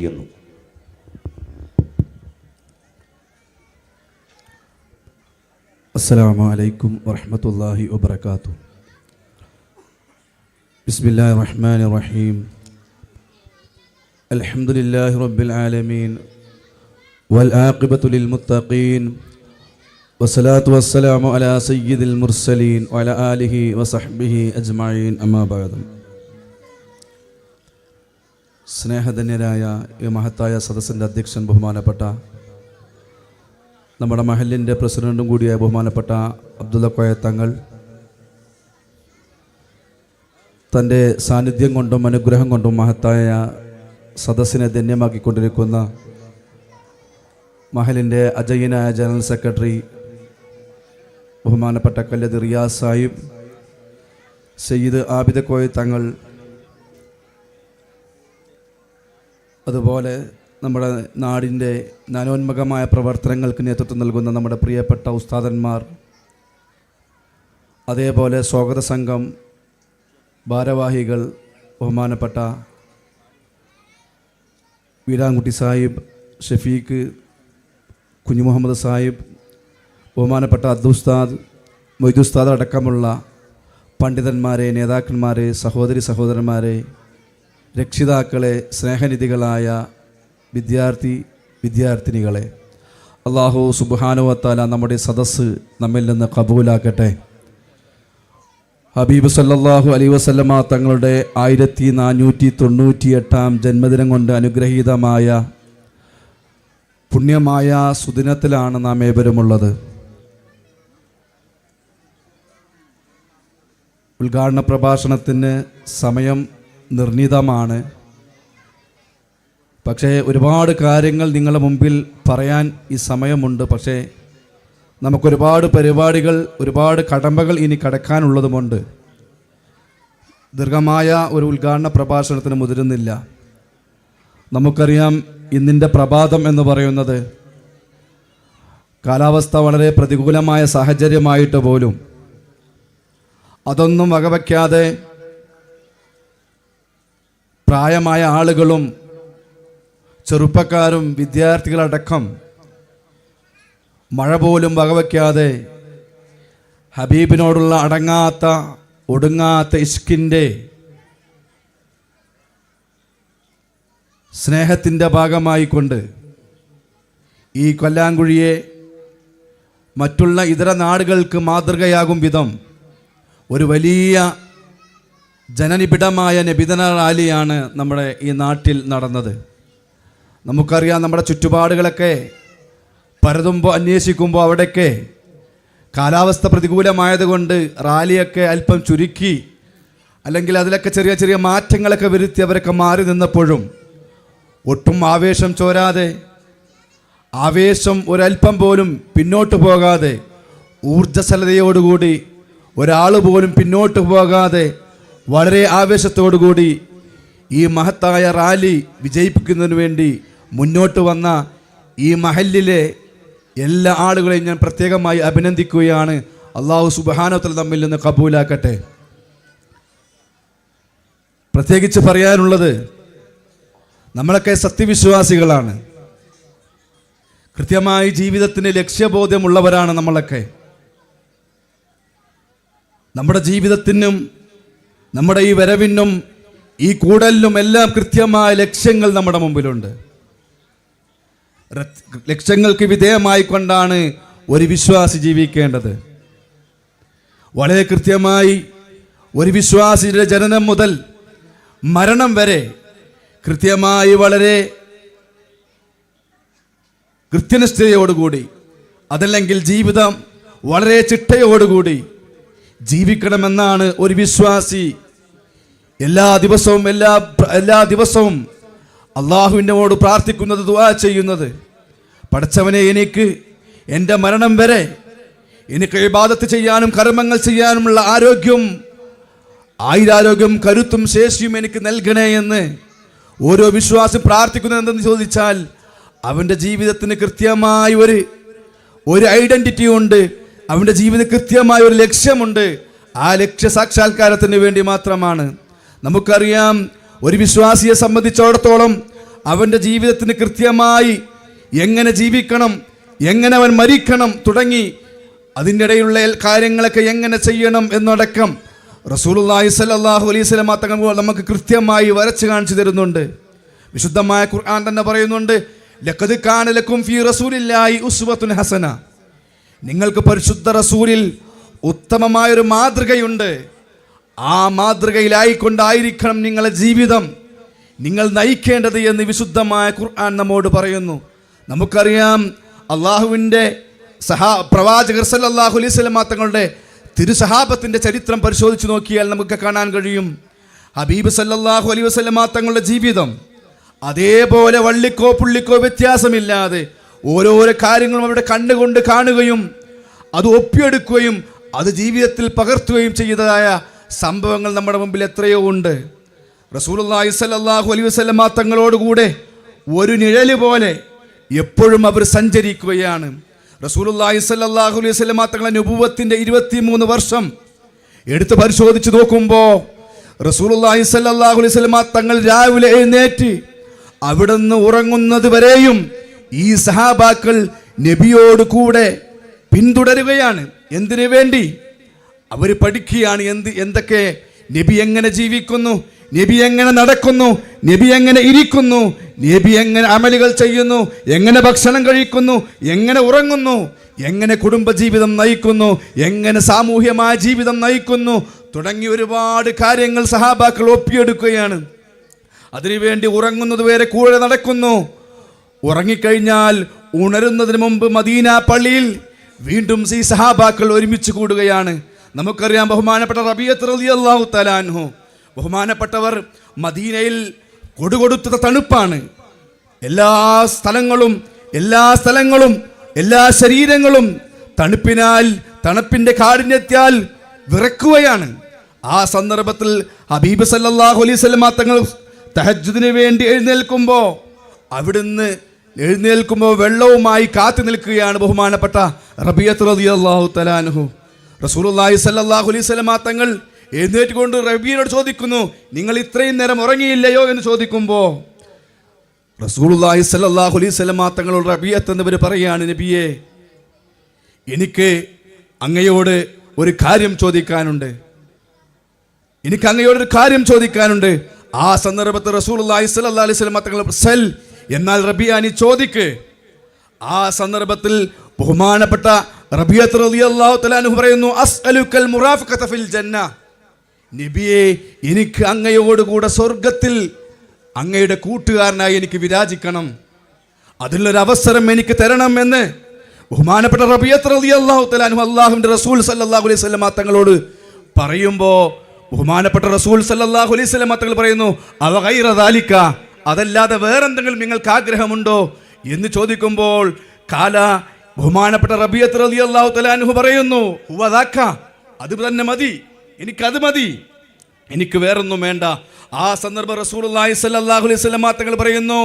ചെയ്യുന്നു السلام عليكم ورحمة الله وبركاته بسم الله الرحمن الرحيم الحمد لله رب العالمين والعاقبة للمتقين والصلاة والسلام على سيد المرسلين وعلى آله وصحبه أجمعين أما بعد സ്നേഹധന്യരായ ഈ മഹത്തായ സദസ്സിന്റെ അധ്യക്ഷൻ ബഹുമാനപ്പെട്ട നമ്മുടെ മഹലിന്റെ പ്രസിഡന്റും കൂടിയായ ബഹുമാനപ്പെട്ട അബ്ദുള്ള കോയ തങ്ങൾ തന്റെ സാന്നിധ്യം കൊണ്ടും അനുഗ്രഹം കൊണ്ടും മഹത്തായ സദസ്സിനെ ധന്യമാക്കിക്കൊണ്ടിരിക്കുന്ന മഹലിന്റെ അജയ്യനായ ജനറൽ സെക്രട്ടറി ബഹുമാനപ്പെട്ട കല്ലത് റിയാസ് സയ്യിദ് ആബിദ കോയ തങ്ങൾ അതുപോലെ നമ്മുടെ നാടിന്റെ നാനോന്മകമായ പ്രവർത്തനങ്ങൾക്ക് നേതൃത്വം നൽകുന്ന നമ്മുടെ പ്രിയപ്പെട്ട ഉസ്താദന്മാർ അതേപോലെ സ്വാഗത സംഘം ഭാരവാഹികൾ ബഹുമാനപ്പെട്ട വീരാൻകുട്ടി സാഹിബ് ഷഫീഖ് കുഞ്ഞു മുഹമ്മദ് സാഹിബ് ബഹുമാനപ്പെട്ട അദ്ദുസ്താദ് മൊയ്തുസ്താദ് അടക്കമുള്ള പണ്ഡിതന്മാരെ നേതാക്കന്മാരെ സഹോദരി സഹോദരന്മാരെ രക്ഷിതാക്കളെ സ്നേഹനിധികളായ വിദ്യാർത്ഥി വിദ്യാർത്ഥിനികളെ അള്ളാഹു സുബാനുവത്താല നമ്മുടെ സദസ്സ് നമ്മിൽ നിന്ന് കബൂലാക്കട്ടെ. ഹബീബ് സല്ലാഹു അലൈ വസല്ലമ തങ്ങളുടെ ആയിരത്തി നാനൂറ്റി തൊണ്ണൂറ്റി എട്ടാം ജന്മദിനം കൊണ്ട് അനുഗ്രഹീതമായ പുണ്യമായ സുദിനത്തിലാണ് നാം ഏവരുമുള്ളത് ഉദ്ഘാടന പ്രഭാഷണത്തിന് സമയം നിർണിതമാണ്. പക്ഷേ ഒരുപാട് കാര്യങ്ങൾ നിങ്ങളുടെ മുമ്പിൽ പറയാൻ ഈ സമയമുണ്ട്. പക്ഷേ നമുക്കൊരുപാട് പരിപാടികൾ ഒരുപാട് കടമ്പകൾ ഇനി കടക്കാനുള്ളതുമുണ്ട്. ദീർഘമായ ഒരു ഉദ്ഘാടന പ്രഭാഷണത്തിന് മുതിരുന്നില്ല. നമുക്കറിയാം ഇന്നിന്റെ പ്രഭാതം എന്ന് പറയുന്നത് കാലാവസ്ഥ വളരെ പ്രതികൂലമായ സാഹചര്യമായിട്ട് പോലും. അതൊന്നും വകവയ്ക്കാതെ പ്രായമായ ആളുകളും ചെറുപ്പക്കാരും വിദ്യാർത്ഥികളടക്കം മഴ പോലും വകവയ്ക്കാതെ ഹബീബിനോടുള്ള അടങ്ങാത്ത ഒടുങ്ങാത്ത ഇഷ്കിന്റെ സ്നേഹത്തിന്റെ ഭാഗമായിക്കൊണ്ട് ഈ കൊല്ലാങ്കുഴിയെ മറ്റുള്ള ഇതര നാടുകൾക്ക് മാതൃകയാകും വിധം ഒരു വലിയ ജനനിബിഡമായ നബിതന റാലിയാണ് നമ്മുടെ ഈ നാട്ടിൽ നടന്നത്. നമുക്കറിയാം നമ്മുടെ ചുറ്റുപാടുകളൊക്കെ പരതുമ്പോൾ അന്വേഷിക്കുമ്പോൾ അവിടെയൊക്കെ കാലാവസ്ഥ പ്രതികൂലമായതുകൊണ്ട് റാലിയൊക്കെ അല്പം ചുരുക്കി അല്ലെങ്കിൽ അതിലൊക്കെ ചെറിയ ചെറിയ മാറ്റങ്ങളൊക്കെ വരുത്തി അവരൊക്കെ മാറി നിന്നപ്പോഴും ഒട്ടും ആവേശം ചോരാതെ ആവേശം ഒരല്പം പോലും പിന്നോട്ട് പോകാതെ ഊർജസ്വലതയോടുകൂടി ഒരാൾ പോലും പിന്നോട്ട് പോകാതെ വളരെ ആവേശത്തോടുകൂടി ഈ മഹത്തായ റാലി വിജയിപ്പിക്കുന്നതിന് വേണ്ടി മുന്നോട്ട് വന്ന ഈ മഹലിലെ എല്ലാ ആളുകളെയും ഞാൻ പ്രത്യേകമായി അഭിനന്ദിക്കുകയാണ്. അള്ളാഹു സുബാനോത്തൽ തമ്മിൽ നിന്ന് കബൂലാക്കട്ടെ. പ്രത്യേകിച്ച് പറയാനുള്ളത് നമ്മളൊക്കെ സത്യവിശ്വാസികളാണ്. കൃത്യമായി ജീവിതത്തിന് ലക്ഷ്യബോധമുള്ളവരാണ് നമ്മളൊക്കെ. നമ്മുടെ ജീവിതത്തിനും നമ്മുടെ ഈ വരവിനും ഈ കൂടലിനും എല്ലാം കൃത്യമായ ലക്ഷ്യങ്ങൾ നമ്മുടെ മുമ്പിലുണ്ട്. ലക്ഷ്യങ്ങൾക്ക് വിധേയമായി കൊണ്ടാണ് ഒരു വിശ്വാസി ജീവിക്കേണ്ടത്. വളരെ കൃത്യമായി ഒരു വിശ്വാസിയുടെ ജനനം മുതൽ മരണം വരെ കൃത്യമായി വളരെ കൃത്യനിഷ്ഠയോടുകൂടി അതല്ലെങ്കിൽ ജീവിതം വളരെ ചിട്ടയോടുകൂടി ജീവിക്കണമെന്നാണ് ഒരു വിശ്വാസി. എല്ലാ ദിവസവും എല്ലാ എല്ലാ ദിവസവും അള്ളാഹുവിനോട് പ്രാർത്ഥിക്കുന്നത് ദുവാ ചെയ്യുന്നത്. പഠിച്ചവനെ എനിക്ക് എന്റെ മരണം വരെ എനിക്ക് ഇബാദത്ത് ചെയ്യാനും കർമ്മങ്ങൾ ചെയ്യാനുമുള്ള ആരോഗ്യം ആയുരാരോഗ്യം കരുത്തും ശേഷിയും എനിക്ക് നൽകണേ എന്ന് ഓരോ വിശ്വാസി പ്രാർത്ഥിക്കുന്നത് എന്തെന്ന് ചോദിച്ചാൽ അവന്റെ ജീവിതത്തിന് കൃത്യമായ ഒരു ഒരു ഐഡന്റിറ്റി ഉണ്ട്. അവന്റെ ജീവിതം കൃത്യമായ ഒരു ലക്ഷ്യമുണ്ട്. ആ ലക്ഷ്യ സാക്ഷാത്കാരത്തിന് വേണ്ടി മാത്രമാണ്. നമുക്കറിയാം ഒരു വിശ്വാസിയെ സംബന്ധിച്ചിടത്തോളം അവന്റെ ജീവിതത്തിന് കൃത്യമായി എങ്ങനെ ജീവിക്കണം എങ്ങനെ അവൻ മരിക്കണം തുടങ്ങി അതിന്റെ ഇടയിലുള്ള കാര്യങ്ങളൊക്കെ എങ്ങനെ ചെയ്യണം എന്നടക്കം റസൂലുള്ളാഹി സ്വല്ലല്ലാഹു അലൈഹി തങ്ങൾ നമുക്ക് കൃത്യമായി വരച്ച് കാണിച്ചു തരുന്നുണ്ട്. വിശുദ്ധമായ ഖുർആൻ തന്നെ പറയുന്നുണ്ട് ലക്കത് കാന ഫി റസൂലില്ലായി റസൂലില്ലാഹി ഉസ്വത്തുൻ ഹസന. നിങ്ങൾക്ക് പരിശുദ്ധ റസൂലിൽ ഉത്തമമായൊരു മാതൃകയുണ്ട്. ആ മാതൃകയിലായിക്കൊണ്ടായിരിക്കണം നിങ്ങളുടെ ജീവിതം. നിങ്ങൾ നയിക്കേണ്ടത് എന്ന് വിശുദ്ധമായ ഖുർആൻ നമ്മോട് പറയുന്നു. നമുക്കറിയാം അള്ളാഹുവിന്റെ സഹാ പ്രവാചകർ സല്ലാഹു അലൈഹി സ്വലമ തങ്ങളുടെ തിരുസഹാബത്തിന്റെ ചരിത്രം പരിശോധിച്ച് നോക്കിയാൽ നമുക്ക് കാണാൻ കഴിയും. ഹബീബ് സല്ലാഹു അലൈഹി വസല്ലമ തങ്ങളുടെ ജീവിതം അതേപോലെ വള്ളിക്കോ പുള്ളിക്കോ വ്യത്യാസമില്ലാതെ ഓരോരോ കാര്യങ്ങളും അവരുടെ കണ്ണുകൊണ്ട് കാണുകയും അത് ഒപ്പിയെടുക്കുകയും അത് ജീവിതത്തിൽ പകർത്തുകയും ചെയ്തതായ സംഭവങ്ങൾ നമ്മുടെ മുമ്പിൽ എത്രയോ ഉണ്ട്. റസൂലുള്ളാഹി സ്വല്ലല്ലാഹു അലൈഹി വസല്ലമ തങ്ങളോടുകൂടെ ഒരു നിഴൽ പോലെ എപ്പോഴും അവർ സഞ്ചരിക്കുകയാണ്. റസൂലുള്ളാഹി സല്ലാഹു അലൈഹി വസല്ലമ തങ്ങളുടെ നുപൂവത്തിന്റെ ഇരുപത്തിമൂന്ന് വർഷം എടുത്ത് പരിശോധിച്ച് നോക്കുമ്പോൾ റസൂലുള്ളാഹി സല്ലാഹു അലൈഹി വസല്ലമ തങ്ങൾ രാവിലെ എഴുന്നേറ്റ് അവിടുന്ന് ഉറങ്ങുന്നത് വരെയും ഈ സഹാബാക്കൾ നബിയോട് കൂടെ പിന്തുടരുകയാണ്. എന്തിനു വേണ്ടി? അവർ പഠിക്കുകയാണ് എന്ത് എന്തൊക്കെ? നബി എങ്ങനെ ജീവിക്കുന്നു? നബി എങ്ങനെ നടക്കുന്നു? നബി എങ്ങനെ ഇരിക്കുന്നു? നബി എങ്ങനെ അമലുകൾ ചെയ്യുന്നു? എങ്ങനെ ഭക്ഷണം കഴിക്കുന്നു? എങ്ങനെ ഉറങ്ങുന്നു? എങ്ങനെ കുടുംബജീവിതം നയിക്കുന്നു? എങ്ങനെ സാമൂഹ്യമായ ജീവിതം നയിക്കുന്നു? തുടങ്ങി ഒരുപാട് കാര്യങ്ങൾ സഹാബാക്കൾ ഒപ്പിയെടുക്കുകയാണ്. അതിനുവേണ്ടി ഉറങ്ങുന്നത് വരെ കൂടെ നടക്കുന്നു. ഉറങ്ങിക്കഴിഞ്ഞാൽ ഉണരുന്നതിന് മുമ്പ് മദീന പള്ളിയിൽ വീണ്ടും സി സഹാബാക്കൾ ഒരുമിച്ച് കൂടുകയാണ്. നമുക്കറിയാം ബഹുമാനപ്പെട്ട റബിയത്ത് റളിയല്ലാഹു തലാൻഹു ബഹുമാനപ്പെട്ടവർ മദീനയിൽ കൊടുകൊടുത്ത തണുപ്പാണ്. എല്ലാ സ്ഥലങ്ങളും എല്ലാ സ്ഥലങ്ങളും എല്ലാ ശരീരങ്ങളും തണുപ്പിനാൽ തണുപ്പിന്റെ കാഠിന്യത്താൽ വിറക്കുകയാണ്. ആ സന്ദർഭത്തിൽ ഹബീബ് സല്ലാഹു അലൈസ് തങ്ങൾ തഹജ്ജുദിന് വേണ്ടി എഴുന്നേൽക്കുമ്പോൾ അവിടുന്ന് എഴുന്നേൽക്കുമ്പോൾ വെള്ളവുമായി കാത്തു നിൽക്കുകയാണ് ബഹുമാനപ്പെട്ട റബിയത്ത് റളിയല്ലാഹു തലാനുഹു റസൂലുള്ളാഹി സ്വല്ലല്ലാഹു അലൈഹി തങ്ങൾ എഴുന്നേറ്റ് കൊണ്ട് റബിയനോട് ചോദിക്കുന്നു നിങ്ങൾ ഇത്രയും നേരം ഉറങ്ങിയില്ലയോ? എന്ന് ചോദിക്കുമ്പോൾ റസൂലുള്ളാഹി സ്വല്ലല്ലാഹു അലൈഹി വസല്ലമ തങ്ങളോട് റബിയത്ത് എന്നിവർ പറയുകയാണ് നബിയെ എനിക്ക് അങ്ങയോട് ഒരു കാര്യം ചോദിക്കാനുണ്ട്. എനിക്ക് അങ്ങയോട് ഒരു കാര്യം ചോദിക്കാനുണ്ട്. ആ സന്ദർഭത്തിൽ റസൂലുള്ളാഹി സ്വല്ലല്ലാഹു അലൈഹി വസല്ലമ തങ്ങൾ സൽ എന്നാൽ റബിയാനി ചോദിക്ക്. ആ സന്ദർഭത്തിൽ ബഹുമാനപ്പെട്ട റബിയത്ത് റളിയല്ലാഹു പറയുന്നു അസ്അലുക്കൽ മുറാഫഖത ഫിൽ ജന്ന നബിയെ എനിക്ക് അങ്ങയോടുകൂടെ സ്വർഗത്തിൽ അങ്ങയുടെ കൂട്ടുകാരനായി എനിക്ക് വിരാജിക്കണം. അതിലൊരു അവസരം എനിക്ക് തരണം എന്ന് ബഹുമാനപ്പെട്ട റബിയത്ത് റളിയല്ലാഹു അള്ളാഹു തലാനു അല്ലാഹുവിന്റെ റസൂൽ സല്ലല്ലാഹു അലൈഹി വസല്ലമ തങ്ങളോട് പറയുമ്പോൾ ബഹുമാനപ്പെട്ട റസൂൽ സല്ലല്ലാഹു അലൈഹി വസല്ലമ തങ്ങൾ പറയുന്നു അവ ഗൈറ ദാലിക? അതല്ലാതെ വേറെന്തെങ്കിലും നിങ്ങൾക്ക് ആഗ്രഹമുണ്ടോ എന്ന് ചോദിക്കുമ്പോൾ കാല ബഹുമാനപ്പെട്ട റബിയത്ത് റളിയല്ലാഹു അള്ളാഹു അൻഹു പറയുന്നു ഹുവ ദാക്ക അത് തന്നെ മതി എനിക്കത് മതി. എനിക്ക് വേറൊന്നും വേണ്ട. ആ സന്ദർഭം റസൂലുള്ളാഹി സ്വല്ലല്ലാഹു അലൈഹി വസല്ലം തങ്ങൾ പറയുന്നു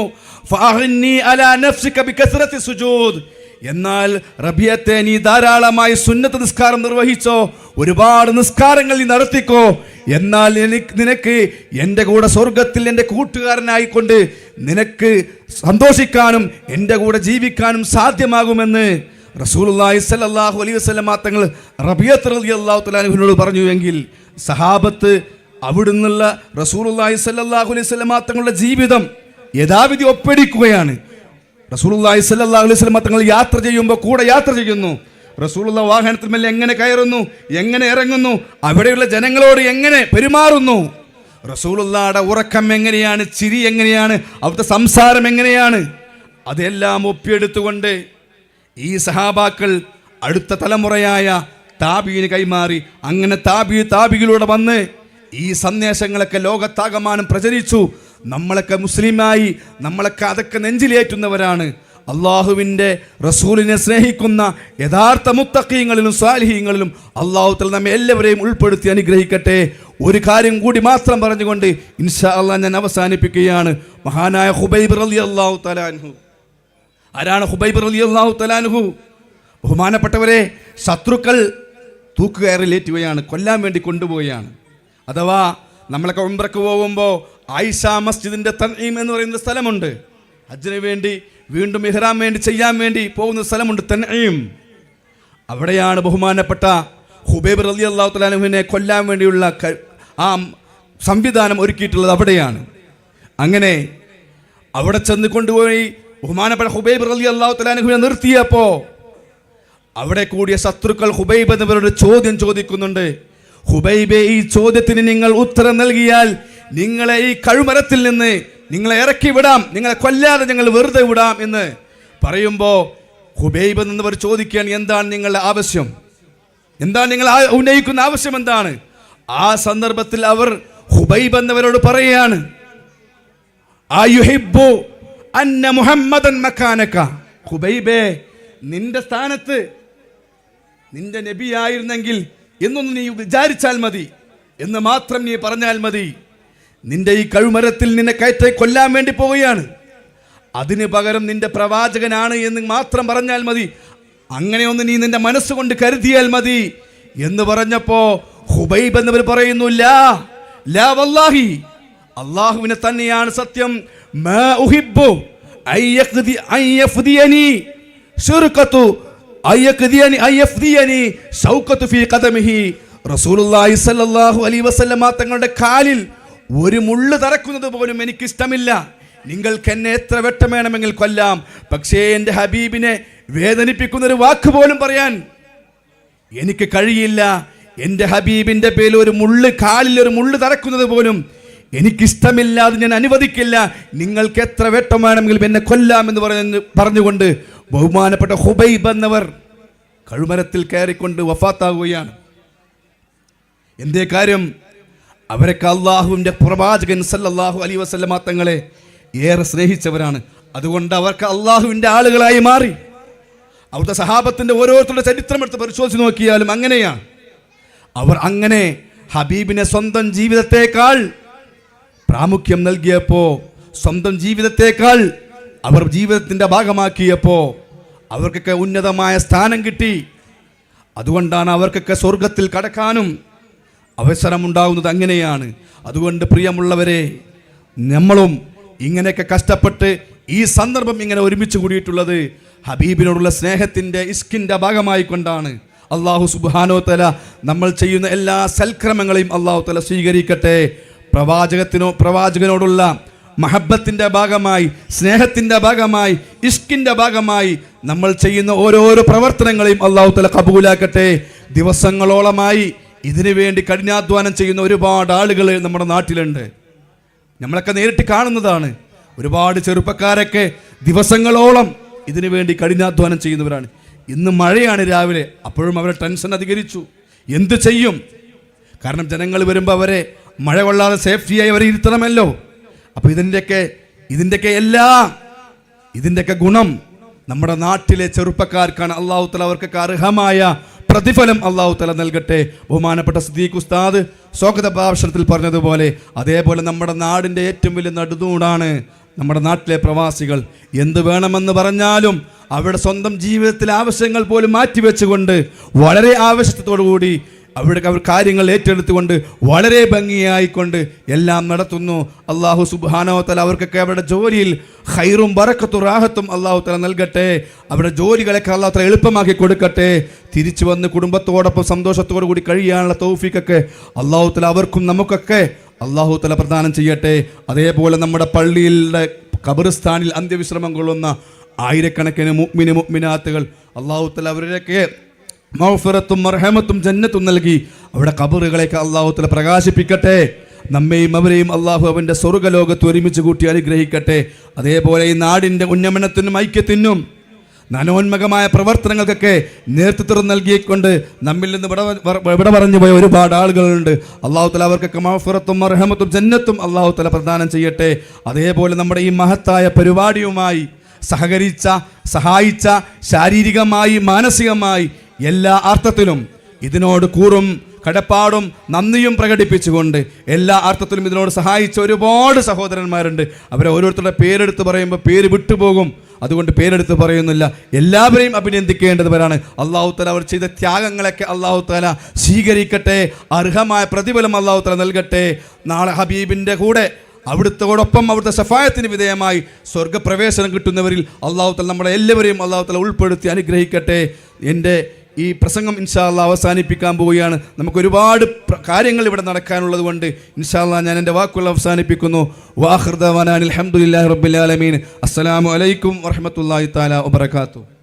അലാ നഫ്സിക സുജൂദ്. എന്നാൽ റബിയത്തെ നീ ധാരാളമായി സുന്നത്ത് നിസ്കാരം നിർവഹിച്ചോ ഒരുപാട് നിസ്കാരങ്ങൾ നീ നടത്തിക്കോ. എന്നാൽ എനിക്ക് നിനക്ക് എന്റെ കൂടെ സ്വർഗത്തിൽ എന്റെ കൂട്ടുകാരനായിക്കൊണ്ട് നിനക്ക് സന്തോഷിക്കാനും എന്റെ കൂടെ ജീവിക്കാനും സാധ്യമാകുമെന്ന് റസൂലുള്ളാഹി സ്വല്ലല്ലാഹു അലൈഹി വസല്ലം തങ്ങൾ റബിയത്ത് റളിയല്ലാഹു തആല പറഞ്ഞുവെങ്കിൽ പറഞ്ഞു എങ്കിൽ സഹാബത്ത് അവിടുന്നുള്ള റസൂലുള്ളാഹി സല്ലാഹു അലൈഹി വസല്ലം തങ്ങളുടെ ജീവിതം യഥാവിധി ഒപ്പടിക്കുകയാണ്. റസൂലുള്ളാഹി സ്വല്ലല്ലാഹു അലൈഹി വസല്ലം തങ്ങൾ യാത്ര ചെയ്യുമ്പോൾ കൂടെ യാത്ര ചെയ്യുന്നു. റസൂലുള്ള വാഹനത്തിൽ മേലെ എങ്ങനെ കയറുന്നു എങ്ങനെ ഇറങ്ങുന്നു അവിടെയുള്ള ജനങ്ങളോട് എങ്ങനെ പെരുമാറുന്നു? റസൂലുള്ളാടെ ഉറക്കം എങ്ങനെയാണ് ചിരി എങ്ങനെയാണ് അവിടുത്തെ സംസാരം എങ്ങനെയാണ്? അതെല്ലാം ഒപ്പിയെടുത്തുകൊണ്ട് ഈ സഹാബാക്കൾ അടുത്ത തലമുറയായ താബീന് കൈമാറി. അങ്ങനെ താബി താബിയിലൂടെ വന്ന് ഈ സന്ദേശങ്ങളൊക്കെ ലോകത്താകമാനം പ്രചരിച്ചു. നമ്മളൊക്കെ മുസ്ലിമായി നമ്മളൊക്കെ അതൊക്കെ നെഞ്ചിലേറ്റുന്നവരാണ്. അള്ളാഹുവിന്റെ റസൂലിനെ സ്നേഹിക്കുന്ന യഥാർത്ഥ മുത്തക്കീങ്ങളിലും സ്വാലിഹീങ്ങളിലും അള്ളാഹുത്തൽ നമ്മെ എല്ലാവരെയും ഉൾപ്പെടുത്തി അനുഗ്രഹിക്കട്ടെ. ഒരു കാര്യം കൂടി മാത്രം പറഞ്ഞുകൊണ്ട് ഇൻഷാ അള്ളാഹ് ഞാൻ അവസാനിപ്പിക്കുകയാണ്. മഹാനായ ഹുബൈബ് അലി അള്ളാഹു തലാൻഹു ആരാണ് ഹുബൈബ് അലി അള്ളാഹു തലാൻഹു ബഹുമാനപ്പെട്ടവരെ ശത്രുക്കൾ തൂക്കുകയറിലേറ്റുകയാണ് കൊല്ലാൻ വേണ്ടി കൊണ്ടുപോവുകയാണ്. അഥവാ നമ്മളൊക്കെ ഉംറക്ക് പോകുമ്പോൾ ആയിഷ മസ്ജിദിന്റെ തൻഈം എന്ന് പറയുന്ന സ്ഥലമുണ്ട്. ഹജ്ജിന് വേണ്ടി വീണ്ടും ഇഹ്റാൻ വേണ്ടി ചെയ്യാൻ വേണ്ടി പോകുന്ന സ്ഥലമുണ്ട് തൻഈം. അവിടെയാണ് ബഹുമാനപ്പെട്ട ഹുബൈബ് റലി അള്ളാഹു കൊല്ലാൻ വേണ്ടിയുള്ള ആ സംവിധാനം ഒരുക്കിയിട്ടുള്ളത് അവിടെയാണ്. അങ്ങനെ അവിടെ ചെന്ന് കൊണ്ടുപോയി ബഹുമാനപ്പെട്ട ഹുബൈബ് റലി അള്ളാഹു തലാനുവിനെ നിർത്തിയപ്പോൾ അവിടെ കൂടിയ ശത്രുക്കൾ ഹുബൈബ് എന്നിവരോട് ചോദ്യം ചോദിക്കുന്നുണ്ട്. ഹുബൈബെ ഈ ചോദ്യത്തിന് നിങ്ങൾ ഉത്തരം നൽകിയാൽ നിങ്ങളെ ഈ കഴുമരത്തിൽ നിന്ന് നിങ്ങളെ ഇറക്കി വിടാം. നിങ്ങളെ കൊല്ലാതെ ഞങ്ങൾ വെറുതെ വിടാം എന്ന് പറയുമ്പോൾ ഹുബൈബ് എന്നിവർ ചോദിക്കുകയാണ് എന്താണ് നിങ്ങളുടെ ആവശ്യം? എന്താണ് നിങ്ങൾ ഉന്നയിക്കുന്ന ആവശ്യം എന്താണ്? ആ സന്ദർഭത്തിൽ അവർ ഹുബൈബ് എന്നവരോട് പറയുകയാണ് അന്ന മുഹമ്മദൻ ഹുബൈബേ നിന്റെ സ്ഥാനത്ത് നിന്റെ നബിയായിരുന്നെങ്കിൽ എന്നൊന്ന് നീ വിചാരിച്ചാൽ മതി എന്ന് മാത്രം നീ പറഞ്ഞാൽ മതി. നിന്റെ ഈ കഴുമരത്തിൽ നിന്നെ കയറ്റി കൊല്ലാൻ വേണ്ടി പോവുകയാണ്. അതിന് പകരം നിന്റെ പ്രവാചകനാണ് എന്ന് മാത്രം പറഞ്ഞാൽ മതി. അങ്ങനെ ഒന്ന് നീ നിന്റെ മനസ്സുകൊണ്ട് കരുതിയാൽ മതി എന്ന് പറഞ്ഞപ്പോ ഹുബൈബ് എന്നവർ പറയുന്നു അള്ളാഹുവിനെ തന്നെയാണ് സത്യം. തങ്ങളുടെ കാലിൽ ഒരു മുള്ളു തറക്കുന്നത് പോലും എനിക്കിഷ്ടമില്ല. നിങ്ങൾക്ക് എന്നെ എത്ര വെട്ടം വേണമെങ്കിൽ കൊല്ലാം. പക്ഷേ എന്റെ ഹബീബിനെ വേദനിപ്പിക്കുന്ന ഒരു വാക്ക് പോലും പറയാൻ എനിക്ക് കഴിയില്ല. എന്റെ ഹബീബിന്റെ പേരിൽ ഒരു മുള്ളു കാലിൽ ഒരു മുള്ളു തറക്കുന്നത് പോലും എനിക്കിഷ്ടമില്ല അത് ഞാൻ അനുവദിക്കില്ല. നിങ്ങൾക്ക് എത്ര വെട്ടം വേണമെങ്കിലും എന്നെ കൊല്ലാം എന്ന് പറഞ്ഞ് പറഞ്ഞുകൊണ്ട് ബഹുമാനപ്പെട്ട ഹുബൈബ് എന്നവർ കഴുമരത്തിൽ കയറിക്കൊണ്ട് വഫാത്താകുകയാണ്. എന്തേ കാര്യം? അവരൊക്കെ അള്ളാഹുവിന്റെ പ്രവാചകൻ സല്ലാഹു അലൈ വസല്ലമ തങ്ങളെ ഏറെ സ്നേഹിച്ചവരാണ്. അതുകൊണ്ട് അവർക്ക് അള്ളാഹുവിന്റെ ആളുകളായി മാറി. അവരുടെ സഹാബത്തിന്റെ ഓരോരുത്തരുടെ ചരിത്രം എടുത്ത് പരിശോധിച്ച് നോക്കിയാലും അങ്ങനെയാണ് അവർ അങ്ങനെ ഹബീബിനെ സ്വന്തം ജീവിതത്തേക്കാൾ പ്രാമുഖ്യം നൽകിയപ്പോൾ സ്വന്തം ജീവിതത്തേക്കാൾ അവർ ജീവിതത്തിന്റെ ഭാഗമാക്കിയപ്പോൾ അവർക്കൊക്കെ ഉന്നതമായ സ്ഥാനം കിട്ടി. അതുകൊണ്ടാണ് അവർക്കൊക്കെ സ്വർഗത്തിൽ കടക്കാനും അവസരമുണ്ടാകുന്നത് അങ്ങനെയാണ്. അതുകൊണ്ട് പ്രിയമുള്ളവരെ നമ്മളും ഇങ്ങനെയൊക്കെ കഷ്ടപ്പെട്ട് ഈ സന്ദർഭം ഇങ്ങനെ ഒരുമിച്ച് കൂടിയിട്ടുള്ളത് ഹബീബിനോടുള്ള സ്നേഹത്തിന്റെ ഇസ്കിന്റെ ഭാഗമായി കൊണ്ടാണ് അള്ളാഹു സുബാനോ തല നമ്മൾ ചെയ്യുന്ന എല്ലാ സൽക്രമങ്ങളെയും അള്ളാഹു തല സ്വീകരിക്കട്ടെ. പ്രവാചകത്തിനോ പ്രവാചകനോടുള്ള മഹബത്തിന്റെ ഭാഗമായി സ്നേഹത്തിന്റെ ഭാഗമായി ഇഷ്കിന്റെ ഭാഗമായി നമ്മൾ ചെയ്യുന്ന ഓരോരോ പ്രവർത്തനങ്ങളെയും അള്ളാഹു തല കബൂലാക്കട്ടെ. ദിവസങ്ങളോളമായി ഇതിനു വേണ്ടി കഠിനാധ്വാനം ചെയ്യുന്ന ഒരുപാട് ആളുകൾ നമ്മുടെ നാട്ടിലുണ്ട്. നമ്മളൊക്കെ നേരിട്ട് കാണുന്നതാണ്. ഒരുപാട് ചെറുപ്പക്കാരൊക്കെ ദിവസങ്ങളോളം ഇതിനു വേണ്ടി കഠിനാധ്വാനം ചെയ്യുന്നവരാണ്. ഇന്ന് മഴയാണ് രാവിലെ അപ്പോഴും അവരുടെ ടെൻഷൻ അധികരിച്ചു. എന്ത് ചെയ്യും? കാരണം ജനങ്ങൾ വരുമ്പോൾ അവരെ മഴ കൊള്ളാതെ സേഫ്റ്റിയായി അവരെ ഇരുത്തണമല്ലോ. അപ്പോൾ ഇതിന്റെയൊക്കെ ഇതിന്റെയൊക്കെ എല്ലാ ഇതിന്റെയൊക്കെ ഗുണം നമ്മുടെ നാട്ടിലെ ചെറുപ്പക്കാർക്കാണ്. അള്ളാഹുത്തല തല അവർക്കൊക്കെ അർഹമായ പ്രതിഫലം അള്ളാഹു തല നൽകട്ടെ. ബഹുമാനപ്പെട്ട സദീഖ് ഉസ്താദ് സ്വാഗത ഭാഷണത്തിൽ പറഞ്ഞതുപോലെ അതേപോലെ നമ്മുടെ നാടിന്റെ ഏറ്റവും വലിയ നടുതൂടാണ് നമ്മുടെ നാട്ടിലെ പ്രവാസികൾ. എന്ത് വേണമെന്ന് പറഞ്ഞാലും അവരുടെ സ്വന്തം ജീവിതത്തിലെ ആവശ്യങ്ങൾ പോലും മാറ്റിവെച്ചുകൊണ്ട് വളരെ ആവശ്യത്തോടു കൂടി അവിടെ അവർ കാര്യങ്ങൾ ഏറ്റെടുത്തുകൊണ്ട് വളരെ ഭംഗിയായിക്കൊണ്ട് എല്ലാം നടത്തുന്നു. അള്ളാഹു സുബാനോ തല അവർക്കൊക്കെ അവരുടെ ജോലിയിൽ ഹൈറും വറക്കത്തും റാഹത്തും അള്ളാഹു തല നൽകട്ടെ. അവരുടെ ജോലികളൊക്കെ അള്ളാഹു തല എളുപ്പമാക്കി കൊടുക്കട്ടെ. തിരിച്ചു വന്ന് കുടുംബത്തോടൊപ്പം സന്തോഷത്തോടു കൂടി കഴിയാനുള്ള തൗഫീക്കൊക്കെ അള്ളാഹു തല അവർക്കും നമുക്കൊക്കെ അള്ളാഹു തല പ്രദാനം ചെയ്യട്ടെ. അതേപോലെ നമ്മുടെ പള്ളിയിലെ കബറിസ്ഥാനിൽ അന്ത്യവിശ്രമം കൊള്ളുന്ന ആയിരക്കണക്കിന് മുഗ്മിന് മുഗ്മിനാത്തുകൾ അള്ളാഹു തല അവരുടെയൊക്കെ മൗഫിറത്തും മർഹമത്തും ജന്നത്തും നൽകി അവിടെ കബറുകളേക്ക് അള്ളാഹുത്തിൽ പ്രകാശിപ്പിക്കട്ടെ. നമ്മെയും അവരെയും അള്ളാഹു അവന്റെ സ്വർഗലോകത്ത് ഒരുമിച്ച് കൂട്ടി അനുഗ്രഹിക്കട്ടെ. അതേപോലെ ഈ നാടിന്റെ ഉന്നമനത്തിനും ഐക്യത്തിനും നനോന്മകമായ പ്രവർത്തനങ്ങൾക്കൊക്കെ നേതൃത്വം നൽകിക്കൊണ്ട് നമ്മിൽ നിന്ന് ഇവിടെ വിട പറഞ്ഞു പോയ ഒരുപാട് ആളുകളുണ്ട്. അള്ളാഹു തല അവർക്കൊക്കെ മഹഫുറത്തും മർഹമത്തും ജന്നത്തും അള്ളാഹു തല പ്രദാനം ചെയ്യട്ടെ. അതേപോലെ നമ്മുടെ ഈ മഹത്തായ പരിപാടിയുമായി സഹകരിച്ച സഹായിച്ച ശാരീരികമായി മാനസികമായി എല്ലാ അർത്ഥത്തിലും ഇതിനോട് കൂറും കടപ്പാടും നന്ദിയും പ്രകടിപ്പിച്ചുകൊണ്ട് എല്ലാ അർത്ഥത്തിലും ഇതിനോട് സഹായിച്ച ഒരുപാട് സഹോദരന്മാരുണ്ട്. അവരെ ഓരോരുത്തരുടെ പേരെടുത്ത് പറയുമ്പോൾ പേര് വിട്ടുപോകും. അതുകൊണ്ട് പേരെടുത്ത് പറയുന്നില്ല. എല്ലാവരെയും അഭിനന്ദിക്കേണ്ടതുവരാണ്. അള്ളാഹു തല അവർ ചെയ്ത ത്യാഗങ്ങളൊക്കെ അള്ളാഹു തല സ്വീകരിക്കട്ടെ. അർഹമായ പ്രതിഫലം അള്ളാഹു തല നൽകട്ടെ. നാളെ ഹബീബിന്റെ കൂടെ അവിടുത്തോടൊപ്പം അവിടുത്തെ സഫായത്തിന് വിധേയമായി സ്വർഗപ്രവേശനം കിട്ടുന്നവരിൽ അള്ളാഹു തല നമ്മളെ എല്ലാവരെയും അള്ളാഹു തല ഉൾപ്പെടുത്തി അനുഗ്രഹിക്കട്ടെ. എന്റെ ഈ പ്രസംഗം ഇൻഷാല്ല അവസാനിപ്പിക്കാൻ പോവുകയാണ്. നമുക്ക് ഒരുപാട് കാര്യങ്ങൾ ഇവിടെ നടക്കാനുള്ളത് കൊണ്ട് ഇൻഷാല്ല ഞാൻ എന്റെ വാക്കുകൾ അവസാനിപ്പിക്കുന്നു. വാഹൃദാൻ അലഹമുല്ലാ റബ്ബുലാലമീൻ അസ്സലാമു അലൈക്കും വറഹമത്തല്ലാഹി താല വബർക്കാത്തു